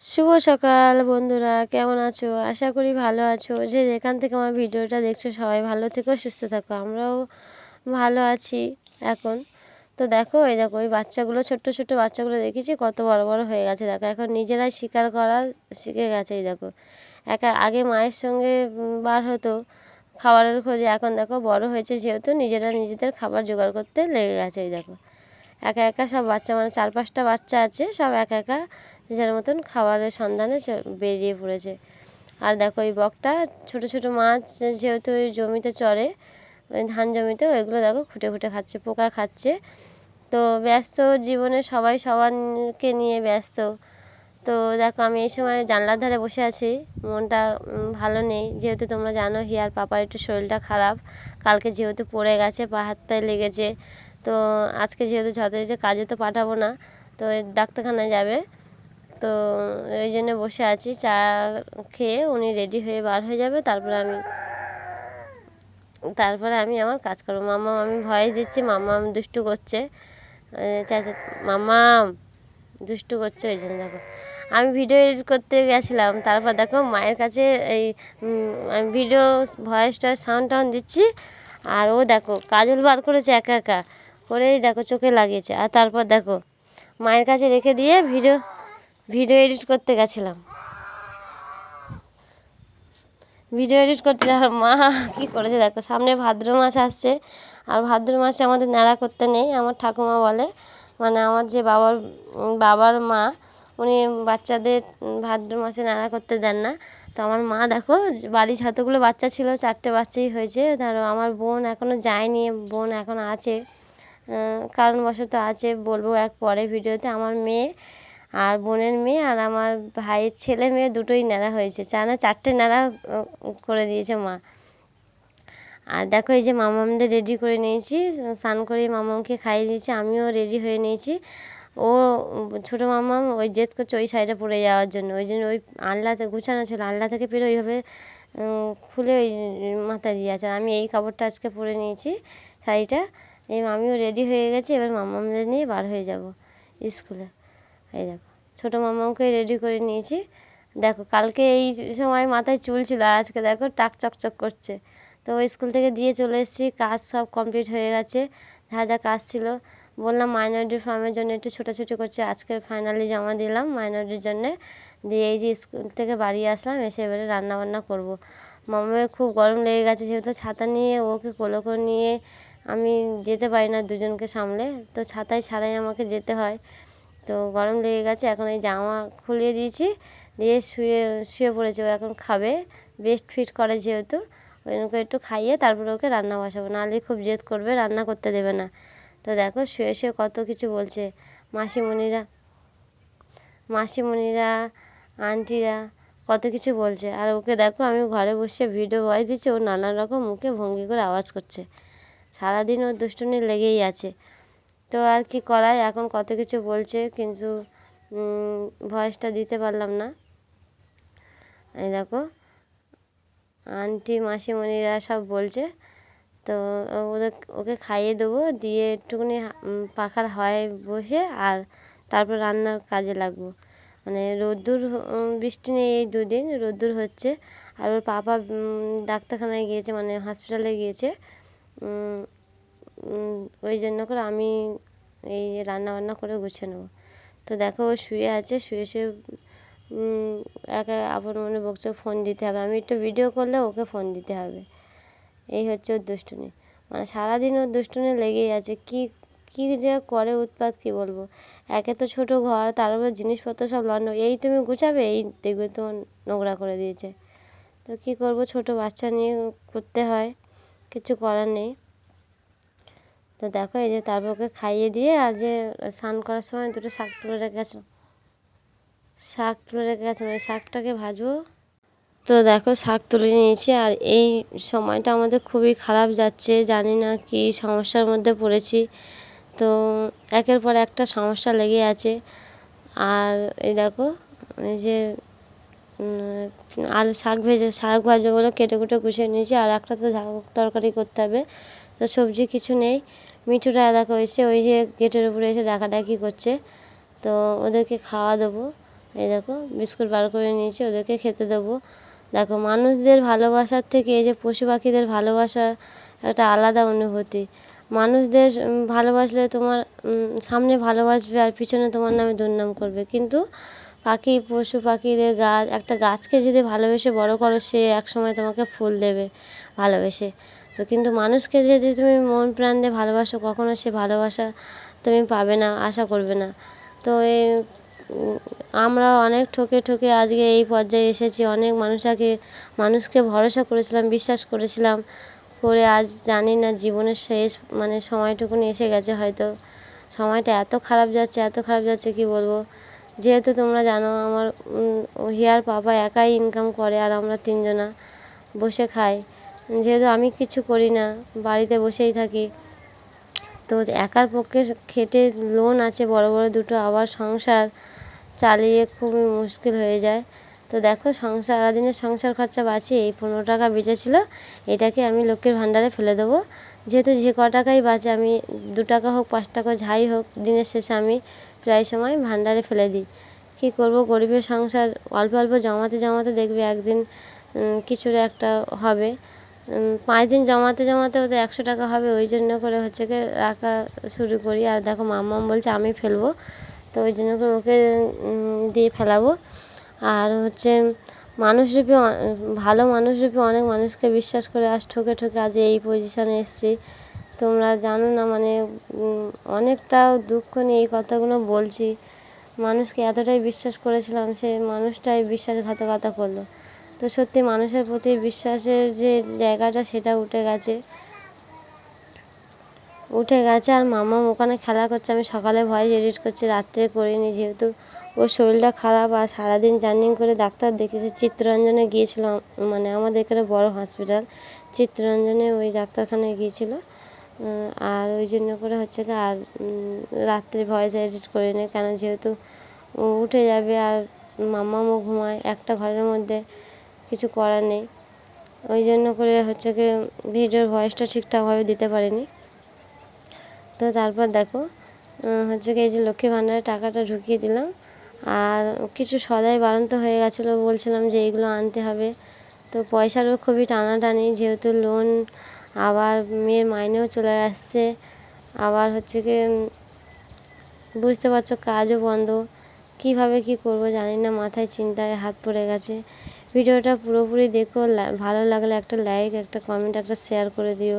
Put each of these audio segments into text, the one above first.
শুভ সকাল বন্ধুরা, কেমন আছো? আশা করি ভালো আছো। যে যেখান থেকে আমার ভিডিওটা দেখছ, সবাই ভালো থেকো, সুস্থ থাকো। আমরাও ভালো আছি এখন। তো দেখো, এই দেখো ওই বাচ্চাগুলো, ছোট্ট ছোট্ট বাচ্চাগুলো দেখেছি, কত বড় বড় হয়ে গেছে। দেখো, এখন নিজেরাই শিকার করা শিখে গেছে, এই দেখো। একা, আগে মায়ের সঙ্গে বার হতো খাবারের খোঁজে। এখন দেখো, বড় হয়েছে যেহেতু, নিজেরা নিজেদের খাবার জোগাড় করতে লেগে গেছে, এই দেখো। একা একা সব বাচ্চা মানে চার পাঁচটা বাচ্চা আছে, সব একা একা নিজের মতন খাবারের সন্ধানে বেরিয়ে পড়েছে। আর দেখো ওই বকটা, ছোট ছোট মাছ যেহেতু ওই জমিতে চড়ে, ওই ধান জমিতে, ওইগুলো দেখো খুঁটে খুঁটে খাচ্ছে, পোকা খাচ্ছে। তো ব্যস্ত জীবনে সবাই সবারকে নিয়ে ব্যস্ত। তো দেখো আমি এই সময় জানলার ধারে বসে আছি, মনটা ভালো নেই। যেহেতু তোমরা জানো, হিয়ার পাপার একটু শরীরটা খারাপ, কালকে যেহেতু পড়ে গেছে, পা হাত পায়ে লেগেছে তো আজকে যেহেতু যথারীতি কাজে তো পাঠাবো না, তো ডাক্তারখানায় যাবে। তো ওই জন্য বসে আছি, চা খেয়ে উনি রেডি হয়ে বার হয়ে যাবে, তারপরে আমি তারপরে আমি আমার কাজ করব। মামা আমি ভয়েস দিচ্ছি মামা দুষ্টু করছে। চাচা মামা দুষ্টু করছে, ওই জন্য দেখো। আমি ভিডিও এডিট করতে গেছিলাম, তারপর দেখো মায়ের কাছে এই আমি ভিডিও ভয়েসটা, সাউন্ড টাউন দিচ্ছি, আর ও দেখো কাজল বার করেছে একা একা। করেই দেখো, চোখে লাগিয়েছে। আর তারপর দেখো, মায়ের কাছে রেখে দিয়ে ভিডিও ভিডিও এডিট করতে গেছিলাম। ভিডিও এডিট আর মা, কী করেছে দেখো, সামনে ভাদ্র মাস আসছে। আর ভাদ্র মাসে আমাদের ন্যাড়া করতে নেই, আমার ঠাকুমা বলে। মানে আমার যে বাবার বাবার মা, উনি বাচ্চাদের ভাদ্র মাসে ন্যাড়া করতে দেন না। তো আমার মা দেখো বাড়ি যতগুলো বাচ্চা ছিল, চারটে বাচ্চাই হয়েছে। ধরো, আমার বোন এখনও যায়নি, বোন এখন আছে। কারণবশত আছে বলব এক পরে ভিডিওতে আমার মেয়ে আর বোনের মেয়ে আর আমার ভাইয়ের ছেলে মেয়ে দুটোই ন্যাড়া হয়েছে। চা না, চারটে ন্যাড়া করে দিয়েছে মা। আর দেখো এই যে মামামদের রেডি করে নিয়েছি, স্নান করে মামামকে খাইয়ে দিয়েছি, আমিও রেডি হয়ে নিয়েছি। ও, ছোটো মামাম ওই জেদ করছে ওই সাইডে পড়ে যাওয়ার জন্য। ওই জন্য ওই আনলাতে গুছানো ছিল আনলা থেকে পেরে ওইভাবে খুলে ওই মাথায় দিয়ে আছে। আমি এই কাপড়টা আজকে পরে নিয়েছি শাড়িটা। এই আমিও রেডি হয়ে গেছি, এবার মামামদের নিয়ে বার হয়ে যাব স্কুলে। এই দেখো, ছোটো মামাকে রেডি করে নিয়েছি। দেখো, কালকে এই সময় মাথায় চুল ছিল আজকে দেখো টাক চকচক করছে। তো স্কুল থেকে দিয়ে চলে এসেছি, কাজ সব কমপ্লিট হয়ে গেছে, যা যা কাজ ছিল। বললাম মাইনরিটি ফার্মের জন্য একটু ছোটাছুটি করছে, আজকে ফাইনালি জমা দিলাম মাইনরিটির জন্যে। দিয়ে এই যে স্কুল থেকে বাড়ি আসলাম, এসে এবারে রান্নাবান্না করব। মামার খুব গরম লেগে গেছে, যেহেতু ছাতা নিয়ে ওকে কোলে করে নিয়ে আমি যেতে পারি না দুজনকে সামলে। তো ছাতায় ছাড়াই আমাকে যেতে হয়। তো গরম লেগে গেছে, এখন এই জামা খুলিয়ে দিয়েছি। দিয়ে শুয়ে শুয়ে পড়েছে, ও এখন খাবে। বেস্ট ফিট করে যেহেতু। ওই জন্য একটু খাইয়ে তারপরে ওকে রান্না বসাবো। নাহলে খুব জেদ করবে, রান্না করতে দেবে না। তো দেখো, শুয়ে শুয়ে কত কিছু বলছে মাসিমণিরা। মাসিমণিরা, আন্টিরা কত কিছু বলছে। আর ওকে দেখো, আমি ঘরে বসে ভিডিও ভয়েস দিচ্ছি, ও নানান রকম মুখে ভঙ্গি করে আওয়াজ করছে। সারাদিন ওর দুষ্টুনি লেগেই আছে। তো আর কি করায় এখন কত কিছু বলছে, কিন্তু ভয়েসটা দিতে পারলাম না। এই দেখো, আন্টি, মাসিমণিরা সব বলছে, তো ওদের, ওকে খাইয়ে দেবো, দিয়ে একটুখানি পাখার হাওয়ায় বসে আর তারপর রান্নার কাজে লাগবো। মানে রোদ্দুর বৃষ্টি নেই এই দুদিন, রোদ্দুর হচ্ছে। আর ওর পাপা ডাক্তারখানায় গিয়েছে মানে হসপিটালে গিয়েছে। ওই জন্য করে আমি এই রান্না বান্না করে গুছিয়ে নেব। তো দেখো ও শুয়ে আছে, শুয়ে শুয়ে একা আপন মনে বকছে ফোন দিতে হবে। আমি একটু ভিডিও করলে ওকে ফোন দিতে হবে। এই হচ্ছে ওর দুষ্টুমি। মানে সারাদিন ওর দুষ্টুমি লেগেই আছে। কি, কী যে করে উৎপাত কী বলব? একে তো ছোটো ঘর, তার উপর জিনিসপত্র সব লন্ড এই তুমি গুছাবে? এই দেখবে তোমার নোংরা করে দিয়েছে। তো কী করব? ছোটো বাচ্চা নিয়ে করতে হয়। কিছু করার নেই। তো দেখো, এই যে তারপর ওকে খাইয়ে দিয়ে আর যে স্নান করার সময় দুটো শাক তুলে রেখে গেছো। শাক তুলে রেখে গেছো ওই শাকটাকে ভাজবো। তো দেখো, শাক তুলে নিয়েছি আর এই সময়টা আমাদের খুবই খারাপ যাচ্ছে, জানি না কি সমস্যার মধ্যে পড়েছি। তো একের পর একটা সমস্যা লেগে আছে। আর এই দেখো, এই যে আলু, শাক ভেজে, শাক ভাজবো বলে কেটে কুটে গুছিয়ে নিয়েছি। আর একটা তো ঝাল তরকারি করতে হবে। তো সবজি কিছু নেই। মিঠুরা দেখো এসে ওই যে গেটের উপরে এসে ডাকাডাকি করছে। তো ওদেরকে খাওয়া দেবো। এই দেখো, বিস্কুট বার করে নিয়েছি, ওদেরকে খেতে দেবো। দেখো, মানুষদের ভালোবাসার থেকে এই যে পশু পাখিদের ভালোবাসা একটা আলাদা অনুভূতি। মানুষদের ভালোবাসলে তোমার সামনে ভালোবাসবে আর পিছনে তোমার নামে দুর্নাম করবে। কিন্তু পাখি, পশু পাখিদের গাছ একটা গাছকে যদি ভালোবেসে বড় করো, সে এক সময় তোমাকে ফুল দেবে ভালোবেসে। তো কিন্তু মানুষকে যদি তুমি মন প্রাণ দিয়ে ভালোবাসো, কখনো সে ভালোবাসা তুমি পাবে না, আশা করবে না। তো এই আমরা অনেক ঠকে ঠকে আজকে এই পর্যায়ে এসেছি। অনেক মানুষকে মানুষকে ভরসা করেছিলাম, বিশ্বাস করেছিলাম। করে আজ জানি না জীবনের শেষ মানে সময়টুকুনি এসে গেছে হয়তো। সময়টা এত খারাপ যাচ্ছে, এত খারাপ যাচ্ছে, কি বলব? যেহেতু তোমরা জানো আমার হিয়ার পাপা একাই ইনকাম করে আর আমরা তিনজনা বসে খাই। যেহেতু আমি কিছু করি না, বাড়িতে বসেই থাকি। তো একার পক্ষে খেটে লোন আছে, বড় বড় দুটো। আবার সংসার চালিয়ে খুবই মুশকিল হয়ে যায়। তো দেখো সংসার, সারাদিনের সংসার খরচা বাঁচিয়ে এই পনেরো টাকা বেঁচেছিল, এটাকে আমি লক্ষ্মীর ভাণ্ডারে ফেলে দেবো। যেহেতু যে ক টাকাই বাঁচে, আমি দু টাকা হোক, পাঁচ টাকা যাই হোক, দিনের শেষে আমি প্রায় সময় ভাণ্ডারে ফেলে দিই। কী করব? গরিবের সংসার অল্প অল্প জমাতে জমাতে দেখবে একদিন কিছুর একটা হবে। পাঁচ দিন জমাতে জমাতে ওদের একশো টাকা হবে। ওই জন্য করে হচ্ছে কি রাখা শুরু করি। আর দেখো, মাম্মাম বলছে, আমি ফেলব। তো ওই জন্য করে ওকে দিয়ে ফেলাবো। আর হচ্ছে মানুষরূপী ভালো মানুষরূপী অনেক মানুষকে বিশ্বাস করে আজ ঠকে ঠকে আজ এই পজিশানে এসেছি। তোমরা জানো না মানে অনেকটা দুঃখ নিয়ে এই কথাগুলো বলছি। মানুষকে এতটাই বিশ্বাস করেছিলাম সে মানুষটাই বিশ্বাসঘাতকতা করল। তো সত্যি মানুষের প্রতি বিশ্বাসের যে জায়গাটা, সেটা উঠে গেছে। উঠে গেছে আর মামা ওখানে খেলা করছে। আমি সকালে ভয়েস এডিট করছি, রাত্রে করিনি যেহেতু। ওর শরীরটা খারাপ আর সারাদিন জার্নিং করে ডাক্তার দেখেছি চিত্তরঞ্জনে গিয়েছিলাম মানে আমাদের এখানে বড় হসপিটাল। চিত্তরঞ্জনে ওই ডাক্তারখানায় গিয়েছিল। আর ওই জন্য করে হচ্ছে কি আর রাত্রে ভয়েস এডিট করিনি কেন যেহেতু উঠে যাবে আর মামামও ঘুমায়, একটা ঘরের মধ্যে কিছু করার নেই। ওই জন্য করে হচ্ছে কি ভিডিওর ভয়েসটা ঠিকঠাকভাবে দিতে পারিনি। তো তারপর দেখো হচ্ছে কি এই যে লক্ষ্মী ভাণ্ডারের টাকাটা ঢুকিয়ে দিলাম, আর কিছু সদাই বাড়ন্ত হয়ে গেছিল, বলছিলাম যে এইগুলো আনতে হবে। তো পয়সারও খুবই টানাটানি, যেহেতু লোন আবার মেয়ের মাইনেও চলে আসছে। আবার হচ্ছে কি বুঝতে পারছ কাজও বন্ধ। কীভাবে কী করব জানি না মাথায় চিন্তায় হাত পড়ে গেছে। ভিডিওটা পুরোপুরি দেখো ভালো লাগলে একটা লাইক একটা কমেন্ট একটা শেয়ার করে দিও।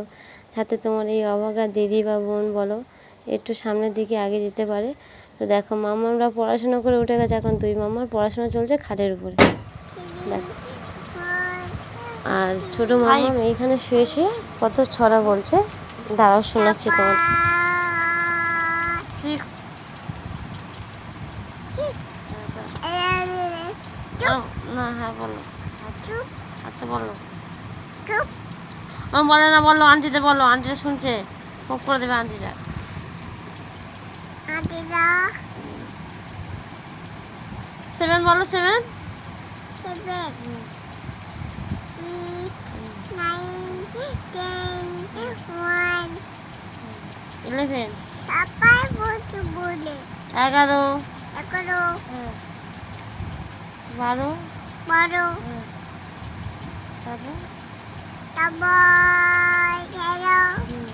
যাতে তোমার এই অভাগা দিদি বা বোন বলো একটু সামনের দিকে আগে যেতে পারে। তো দেখো মামারা পড়াশোনা করে উঠে গেছে এখন দুই মামার পড়াশোনা চলছে খাটের উপরে। দেখো। আর ছোটো মামা এইখানে শুয়ে শুয়ে কত ছড়া বলছে। দাঁড়াও শোনাচ্ছি তোমার। সিক্স না হ্যাঁ বলো। আচ্ছা আচ্ছা বলো। ও বলে না বলো আন্টিদের বলো আন্টিরা শুনছে। মুখ করে দেবে আন্টিরা। সেভেন বলো সেভেন ইলেভেন এগারো হ্যাঁ। বারো হ্যাঁ। তারপর হুম।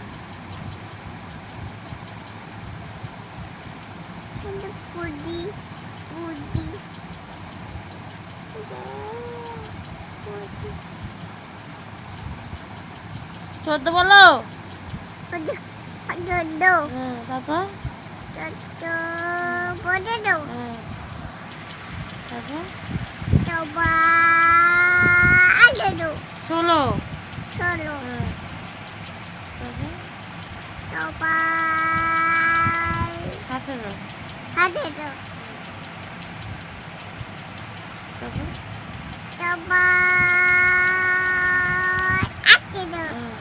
Pudi, pudi. চোদ্দ বলো হ্যাঁ তারপর potato, হ্যাঁ তারপর tomato, ষোলো হ্যাঁ tomato, সতেরো potato, তারপর tomato, হ্যাঁ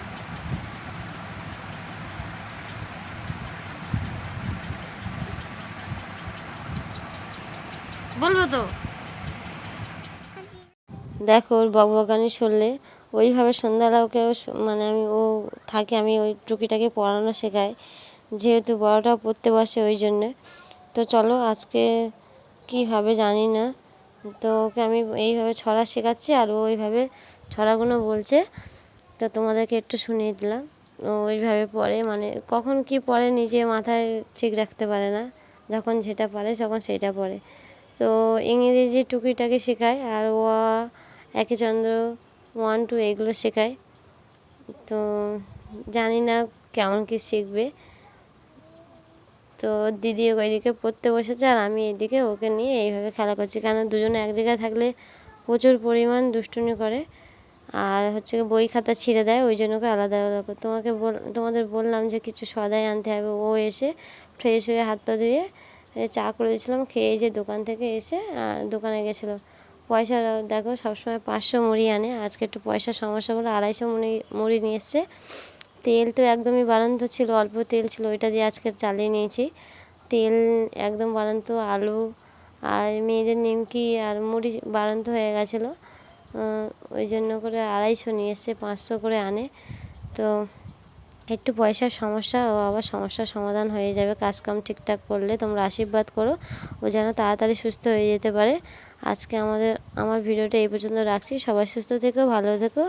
বলব তো দেখো ওর বকবকানি শুনলে, ওইভাবে সন্ধ্যাবেলা ওকে মানে আমি ও থাকে, আমি ওই টুকিটাকে পড়ানো শেখাই। যেহেতু বড়টা পড়তে বসে ওই জন্যে। তো চলো আজকে কী হবে জানি না। তো ওকে আমি এইভাবে ছড়া শেখাচ্ছি আর ও ওইভাবে ছড়াগুলো বলছে। তো তোমাদেরকে একটু শুনিয়ে দিলাম। ও ওইভাবে পড়ে মানে কখন কী পড়ে নিজে মাথায় ঠিক রাখতে পারে না। যখন যেটা পারে, তখন সেইটা পড়ে। তো ইংরেজি টুকিটাকি শেখায় আর ও একে চন্দ্র ওয়ান টু এগুলো শেখায়। তো জানি না কেমন কী শিখবে। তো দিদি ওইদিকে পড়তে বসেছে আর আমি এদিকে ওকে নিয়ে এইভাবে খেলা করছি। কেন দুজনে এক জায়গায় থাকলে প্রচুর পরিমাণ দুষ্টুমি করে। আর হচ্ছে বই খাতা ছিঁড়ে দেয়, ওই জন্য করে আলাদা আলাদা করে। তোমাকে বল, তোমাদের বললাম যে কিছু সদাই আনতে হবে। ও এসে ফ্রেশ হয়ে হাত পা ধুয়ে চা করে দিয়েছিলাম, খেয়ে যে দোকান থেকে এসে দোকানে গেছিল। পয়সা দেখো সবসময় পাঁচশো মুড়ি আনে। আজকে একটু পয়সার সমস্যা বলে আড়াইশো মুড়ি মুড়ি নিয়ে এসছে। তেল তো একদমই বাড়ন্ত ছিল, অল্প তেল ছিল, ওইটা দিয়ে আজকে চালিয়ে নিয়েছি। তেল একদম বাড়ন্ত, আলু আর মেয়েদের নিমকি আর মুড়ি বাড়ন্ত হয়ে গেছিল। ওই জন্য করে আড়াইশো নিয়ে এসছে, পাঁচশো করে আনে। তো একটু পয়সার সমস্যা ও আবার সমস্যার সমাধান হয়ে যাবে। কাজকাম ঠিকঠাক করলে তোমরা আশীর্বাদ করো। ও যেন তাড়াতাড়ি সুস্থ হয়ে যেতে পারে। আজকে আমাদের, আমার ভিডিওটা এই পর্যন্ত রাখছি। সবাই সুস্থ থেকো, ভালো থেকো।